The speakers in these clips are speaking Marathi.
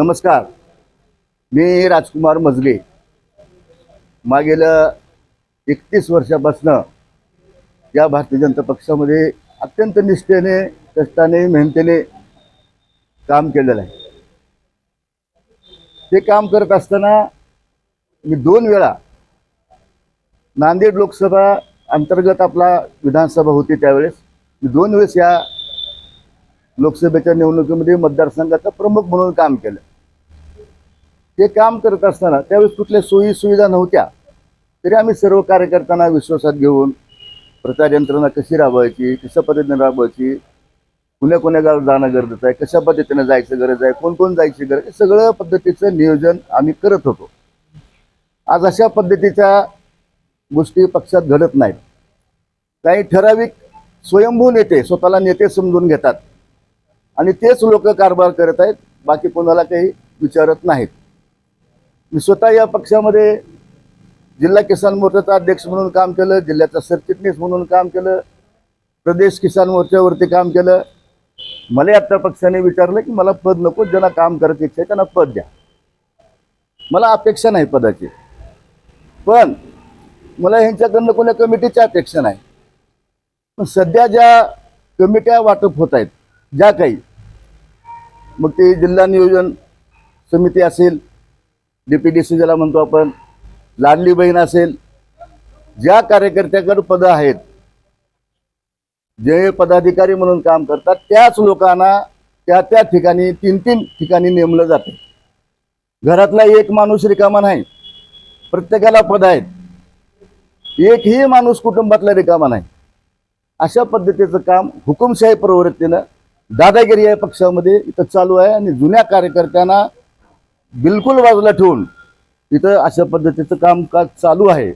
नमस्कार. मी राजकुमार मजगे मागील एकतीस वर्षापासनं या भारतीय जनता पक्षामध्ये अत्यंत निष्ठेने कष्टाने मेहनतीने काम केलेलं आहे. ते काम करत असताना मी दोन वेळा नांदेड लोकसभा अंतर्गत आपला विधानसभा होती त्यावेळेस. मी दोन वेळेस या लोकसभेच्या निवडणुकीमध्ये मतदारसंघाचा प्रमुख म्हणून काम केलं. ते काम करत असताना त्यावेळेस कुठल्या सोयी सुविधा नव्हत्या. तरी आम्ही सर्व कार्यकर्त्यांना विश्वासात घेऊन प्रचार यंत्रणा कशी राबवायची कशा पद्धतीने राबवायची कुण्या कुण्या गावात जाणं गरजेचं आहे कशा पद्धतीनं जायचं गरज आहे कोण कोण जायची गरज आहे सगळं पद्धतीचं नियोजन आम्ही करत होतो. आज अशा पद्धतीच्या गोष्टी पक्षात घडत नाहीत. काही ठराविक स्वयंभू नेते स्वतःला नेते समजून घेतात. आणि तेच लोक कारभार करत आहेत बाकी कोणाला काही विचारत नाहीत. मी स्वतः या पक्षामध्ये जिल्हा किसान मोर्चाचा अध्यक्ष म्हणून काम केलं जिल्ह्याचा सरचिटणीस म्हणून काम केलं प्रदेश किसान मोर्चावरती काम केलं. मला आता पक्षाने विचारलं की मला पद नको ज्यांना काम करायची इच्छा आहे त्यांना पद द्या. मला अपेक्षा नाही पदाची. पण मला ह्यांच्याकडनं कोण्या कमिटीची अपेक्षा नाही. पण सध्या ज्या कमिट्या वाटप होत आहेत ज्या काही मग ते जिल्हा नियोजन समिती असेल डी पी डी सी ज्याला म्हणतो आपण लाडली बहीण असेल ज्या कार्यकर्त्याकडे पदं आहेत जे पदाधिकारी म्हणून काम करतात त्याच लोकांना त्या त्या ठिकाणी तीन तीन ठिकाणी नेमलं जाते. घरातला एक माणूस रिकामा नाही प्रत्येकाला पद आहेत. एकही माणूस कुटुंबातला रिकामा नाही. अशा पद्धतीचं काम हुकुमशाही प्रवृत्तीनं दादागिरी या पक्षामध्ये इथं चालू आहे आणि जुन्या कार्यकर्त्यांना बिलकुल बाजूला ठेवून इथं अशा पद्धतीचं कामकाज चालू आहे.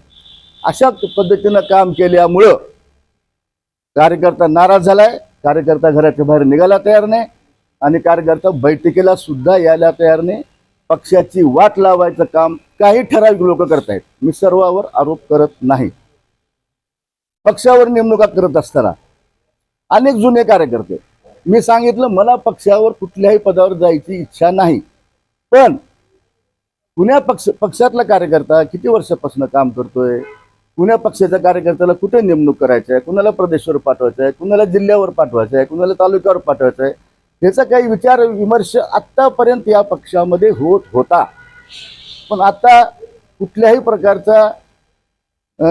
अशा पद्धतीनं काम केल्यामुळं कार्यकर्ता नाराज झालाय. कार्यकर्ता घराच्या बाहेर निघायला तयार नाही आणि कार्यकर्ता बैठकीला सुद्धा यायला तयार नाही. पक्षाची वाट लावायचं काम काही ठराविक लोक करतायत मी सर्वावर आरोप करत नाही. पक्षावर नेमणुका करत असताना अनेक जुने कार्यकर्ते मी सांगितलं मला पक्षावर कुठल्याही पदावर जायची इच्छा नाही. पण कुण्या पक्ष पक्षातला कार्यकर्ता किती वर्षापासून काम करतोय? कुण्या पक्षाच्या कार्यकर्त्याला कुठे नेमणूक करायचं आहे कुणाला प्रदेशवर पाठवायचं आहे कुणाला जिल्ह्यावर पाठवायचं आहे कुणाला तालुक्यावर पाठवायचं आहे ह्याचा काही विचार विमर्श आत्तापर्यंत या पक्षामध्ये होत होता. पण आता कुठल्याही प्रकारचा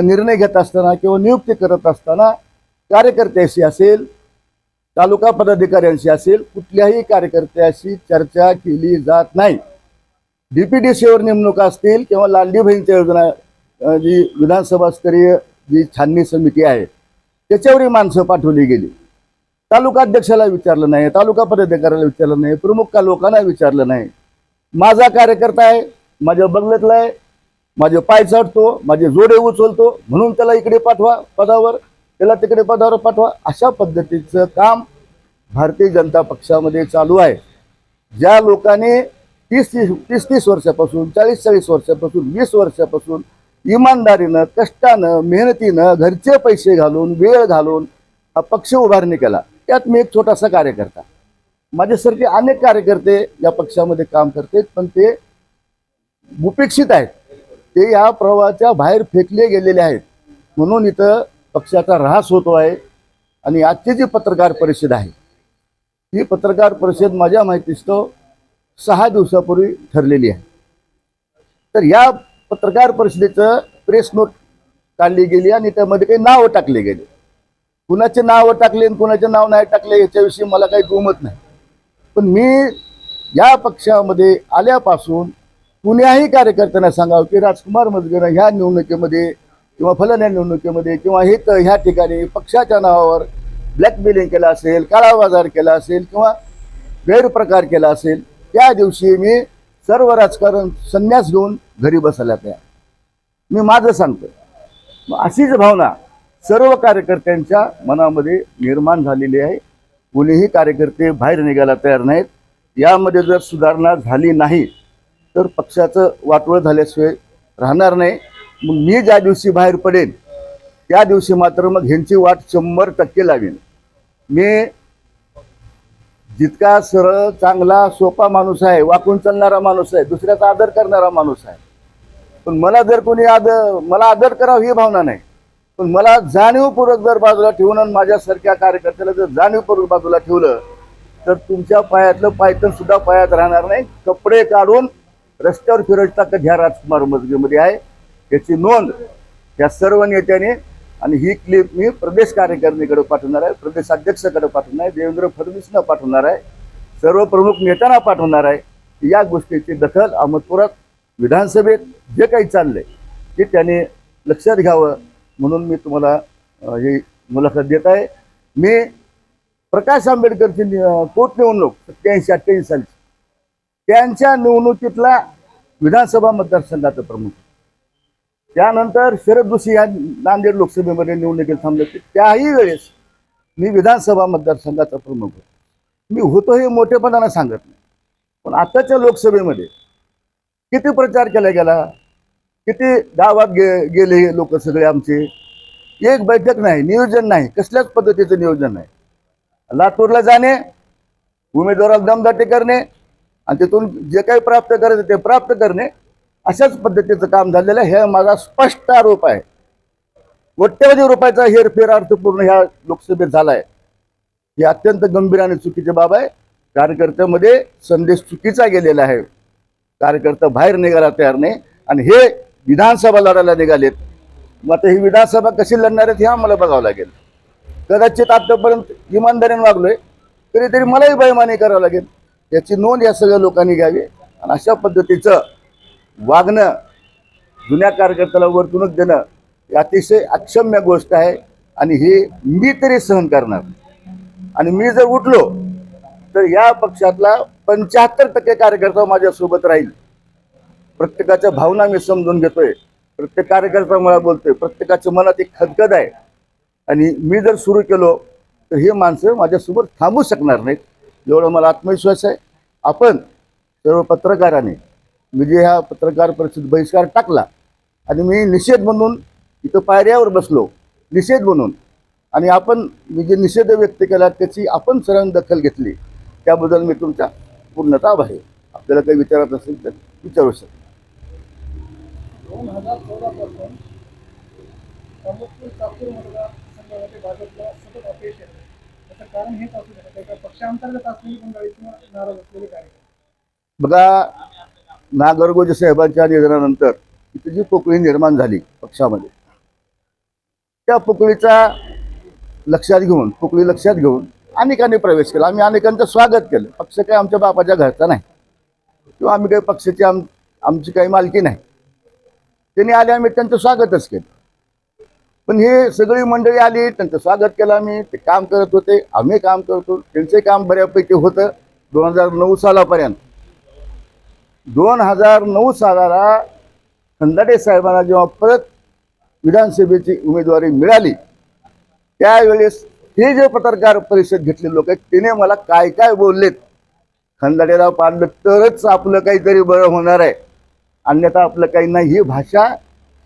निर्णय घेत असताना किंवा नियुक्ती करत असताना कार्यकर्त्याशी असेल तालुका पदाधिकाऱ्यांशी असेल कुठल्याही कार्यकर्त्याशी चर्चा केली जात नाही. डीपीडीसीवर नेमणुका असतील किंवा लांडीबाईंच्या योजना जी विधानसभा स्तरीय जी छाननी समिती आहे त्याच्यावरही माणसं पाठवली गेली. तालुका अध्यक्षाला विचारलं नाही तालुका पदाधिकाऱ्याला विचारलं नाही प्रमुख का लोकांना विचारलं नाही. माझा कार्यकर्ता आहे माझ्या बंगल्यातला आहे माझे पाय चढतो माझे जोडे उचलतो म्हणून त्याला इकडे पाठवा पदावर त्याला तिकडे पदावर पाठवा. अशा पद्धतीचं काम भारतीय जनता पक्षामध्ये चालू आहे. ज्या लोकांनी तीस तीस तीस तीस वर्षापासून चाळीस चाळीस वर्षापासून वीस वर्षापासून इमानदारीनं कष्टानं मेहनतीनं घरचे पैसे घालून वेळ घालून हा पक्ष उभारणी केला. त्यात मी एक छोटासा कार्यकर्ता. माझ्यासारखे अनेक कार्यकर्ते या पक्षामध्ये काम करतात पण ते उपेक्षित आहेत. ते या प्रवाहाच्या बाहेर फेकले गेलेले आहेत. म्हणून इथं पक्षाचा ऱ्हास होतो आहे आणि आजची जी पत्रकार परिषद आहे ही पत्रकार परिषद माझ्या माहितीस्तव सहा दिवसापूर्वी ठरलेली आहे. तर या पत्रकार परिषदेचं प्रेस नोट काढली गेली आणि त्यामध्ये काही नावं टाकले गेले. कुणाचे नावं टाकले आणि कुणाचे नाव नाही टाकले याच्याविषयी मला काही दुमत नाही. पण मी या पक्षामध्ये आल्यापासून कुण्याही कार्यकर्त्यांना सांगावं की राजकुमार मजगेनं ह्या निवडणुकीमध्ये किंवा फलन निवडणुकीमध्ये किंवा हे तर ह्या ठिकाणी पक्षाच्या नावावर ब्लॅकमेलिंग केला असेल काळा बाजार केला असेल किंवा गैरप्रकार केला असेल त्या दिवशी मी सर्व राजकारण संन्यास घेऊन घरी बसायला तयार मी माझं सांगतो मग अशीच भावना सर्व कार्यकर्त्यांच्या मनामध्ये निर्माण झालेली आहे. कोणीही कार्यकर्ते बाहेर निघायला तयार नाहीत. यामध्ये जर सुधारणा झाली नाही तर पक्षाचं वाटोळं झाल्याशिवाय राहणार नाही. मग मी ज्या दिवशी बाहेर पडेन त्या दिवशी मात्र मग ह्यांची वाट शंभर टक्के लावेन मी जितका सरळ चांगला सोपा माणूस आहे वाकून चालणारा माणूस आहे दुसऱ्याचा आदर करणारा माणूस आहे. पण मला जर कोणी आदर मला आदर करावं ही भावना नाही. पण मला जाणीवपूर्वक जर बाजूला ठेवून आणि माझ्यासारख्या कार्यकर्त्याला जर जाणीवपूर्वक बाजूला ठेवलं तर तुमच्या पायातलं पायतन सुद्धा पायात राहणार नाही. कपडे काढून रस्त्यावर फिरवता का ह्या राजकुमार मजगीमध्ये आहे. याची नोंद या सर्व नेत्याने आणि ही क्लिप मी प्रदेश कार्यकारिणीकडे पाठवणार आहे प्रदेश अध्यक्षाकडे पाठवणार आहे देवेंद्र फडणवीसना पाठवणार आहे सर्व प्रमुख नेत्यांना पाठवणार आहे. या गोष्टीची दखल अहमदपुरात विधानसभेत जे काही चाललंय ते त्याने लक्षात घ्यावं म्हणून मी तुम्हाला ही मुलाखत देत आहे. मी प्रकाश आंबेडकरची पोटनिवडणूक सत्याऐंशी अठ्ठ्याऐंशी सालची त्यांच्या निवडणुकीतला विधानसभा मतदारसंघाचा प्रमुख. त्यानंतर शरद जोशी या नांदेड लोकसभेमध्ये निवडणुकीत थांबले होते. त्याही वेळेस मी विधानसभा मतदारसंघाचा प्रमुख होतो. मी होतो हे मोठेपणानं सांगत नाही. पण आताच्या लोकसभेमध्ये किती प्रचार केला गेला? किती गावात गे गेले हे लोक सगळे आमचे? एक बैठक नाही नियोजन नाही कसल्याच पद्धतीचं नियोजन नाही. लातूरला जाणे उमेदवाराला दमदाटी करणे आणि तिथून जे काही प्राप्त करायचं ते प्राप्त करणे अशाच पद्धतीचं काम झालेलं आहे. हे माझा स्पष्ट आरोप आहे. कोट्यवधी रुपयाचा हेरफेर अर्थपूर्ण ह्या लोकसभेत झालाय. ही अत्यंत गंभीर आणि चुकीची बाब आहे. कार्यकर्त्यामध्ये संदेश चुकीचा गेलेला आहे. कार्यकर्ता बाहेर निघाला तयार नाही. आणि हे विधानसभा लढायला निघालेत. मग आता ही विधानसभा कशी लढणार आहेत हे आम्हाला बघावं लागेल. कदाचित आतापर्यंत इमानदारीने वागलोय तरी तरी मलाही बैमानी करावं लागेल. याची नोंद या सगळ्या लोकांनी घ्यावी. आणि अशा पद्धतीचं वागणं जुन्या कार्यकर्त्याला वर्तणूक देणं ही अतिशय अक्षम्य गोष्ट आहे आणि हे मी तरी सहन करणार आणि मी जर उठलो तर या पक्षातला पंच्याहत्तर टक्के कार्यकर्ता माझ्यासोबत राहील. प्रत्येकाच्या भावना मी समजून घेतोय. प्रत्येक कार्यकर्ता मला बोलतोय. प्रत्येकाच्या मनात एक खदखद आहे. आणि मी जर सुरू केलो तर हे माणसं माझ्यासोबत थांबू शकणार नाहीत. एवढा मला आत्मविश्वास आहे. आपण सर्व पत्रकारांनी मी जे ह्या पत्रकार परिषद बहिष्कार टाकला. आणि मी निषेध म्हणून इथं पायऱ्यावर बसलो. निषेध म्हणून. आणि आपण मी जे निषेध व्यक्त केला त्याची आपण सर्वांनी दखल घेतली. त्याबद्दल मी तुमचा पूर्णतः आभारी आहे. आपल्याला काही विचारत असेल तर विचारू शकता. बघा नागरगोजे साहेबांच्या निधनानंतर इथे जी पोकळी निर्माण झाली पक्षामध्ये त्या पोकळीचा लक्षात घेऊन पोकळी लक्षात घेऊन अनेकांनी प्रवेश केला. आम्ही अनेकांचं स्वागत केलं. पक्ष काही आमच्या बापाच्या घरचा नाही. किंवा आम्ही काही पक्षाची आम आमची काही मालकी नाही. त्यांनी आले आम्ही त्यांचं स्वागतच केलं. पण हे सगळी मंडळी आली त्यांचं स्वागत केलं आम्ही. ते काम करत होते. आम्ही काम करतो. त्यांचे काम बऱ्यापैकी होतं. दोन हजार नऊ सालापर्यंत. दोन हजार नऊ सालाला खंदाटे साहेबांना जेव्हा परत विधानसभेची उमेदवारी मिळाली त्यावेळेस हे जे पत्रकार परिषद घेतले लोक आहेत तिने मला काय काय बोललेत? खंदाटेराव पाडलं तरच आपलं काहीतरी बरं होणार आहे. अन्यथा आपलं काही नाही. ही भाषा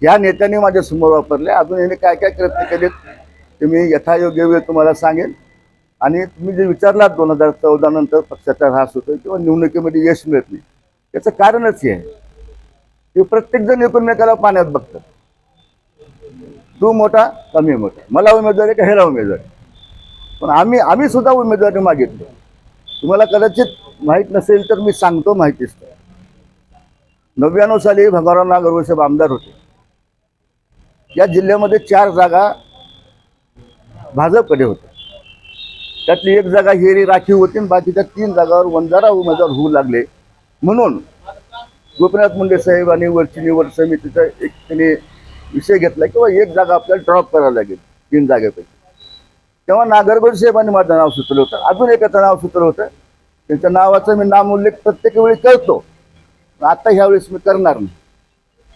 या नेत्याने माझ्यासमोर वापरली. अजून याने काय काय प्रयत्न केलेत ते मी यथायोग्य वेळ तुम्हाला सांगेन. आणि तुम्ही जे विचारलात दोन हजार चौदा नंतर पक्षाचा ऱ्हास होतो किंवा निवडणुकीमध्ये यश मिळत नाही त्याचं कारणच हे. आहे की प्रत्येकजण एकमेकाला पाण्यात बघतात. तू मोठा कमी मोठा. मला उमेदवारी का ह्याला उमेदवारी पण आम्ही आम्ही सुद्धा उमेदवारी मागितलो. तुम्हाला कदाचित माहीत नसेल तर मी सांगतो माहितीच. तर नव्याण्णव साली भगवानराव नागरवसाहेब आमदार होते. या जिल्ह्यामध्ये चार जागा भाजपकडे होत्या. त्यातली एक जागा हेरी राखीव होती आणि बाकीच्या तीन जागावर वंजारा उमेदवार होऊ लागले. म्हणून गोपीनाथ मुंडे साहेब आणि वरची निवड समितीचा एक त्यांनी विषय घेतला किंवा एक जागा आपल्याला ड्रॉप करावं लागेल तीन जागेपैकी. तेव्हा नागरगोड साहेबांनी माझं नाव सुचलं होतं. अजून एकाचं नाव सुचलं होतं. त्यांच्या नावाचा मी नाम उल्लेख प्रत्येक वेळी करतो. आता ह्यावेळेस मी करणार नाही.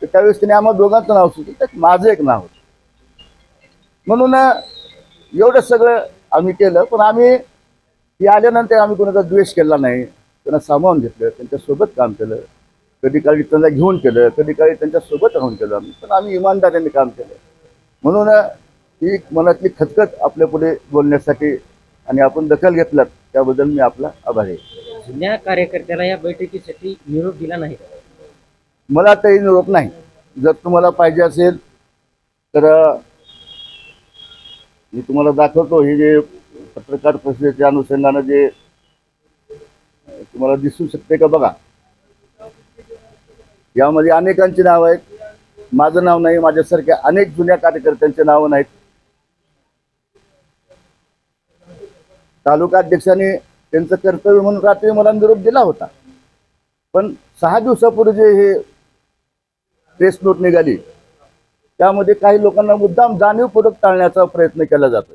तर त्यावेळेस त्यांनी आम्हाला दोघांचं नाव सुचलं. त्यात माझं एक नाव होतं. म्हणून एवढं सगळं आम्ही केलं. पण आम्ही हे आल्यानंतर आम्ही कोणाचा द्वेष केला नाही. त्यांना सामावून घेतलं त्यांच्यासोबत काम केलं. कधी काळी त्यांना घेऊन केलं कधी काळी त्यांच्यासोबत राहून केलं आम्ही. पण आम्ही इमानदारीने काम केलं. म्हणून ही मनातली खतखत आपल्या पुढे बोलण्यासाठी आणि आपण दखल घेतलात त्याबद्दल मी आपला आभारी आहे. जुन्या कार्यकर्त्याला या बैठकीसाठी निरोप दिला नाही. मला काही निरोप नाही. जर तुम्हाला पाहिजे असेल तर मी तुम्हाला दाखवतो हे जे पत्रकार परिषदेच्या अनुषंगानं जे तुम्हाला दिसू शकते का बघा? यामध्ये अनेकांची नावं आहेत. माझं नाव नाही माझ्यासारख्या अनेक जुन्या कार्यकर्त्यांची नावं नाहीत. तालुका अध्यक्षांनी त्यांचं कर्तव्य म्हणून रात्री मला निरोप दिला होता. पण सहा दिवसापूर्वी जे हे प्रेस नोट निघाली त्यामध्ये काही लोकांना मुद्दाम जाणीवपूर्वक टाळण्याचा प्रयत्न केला जातो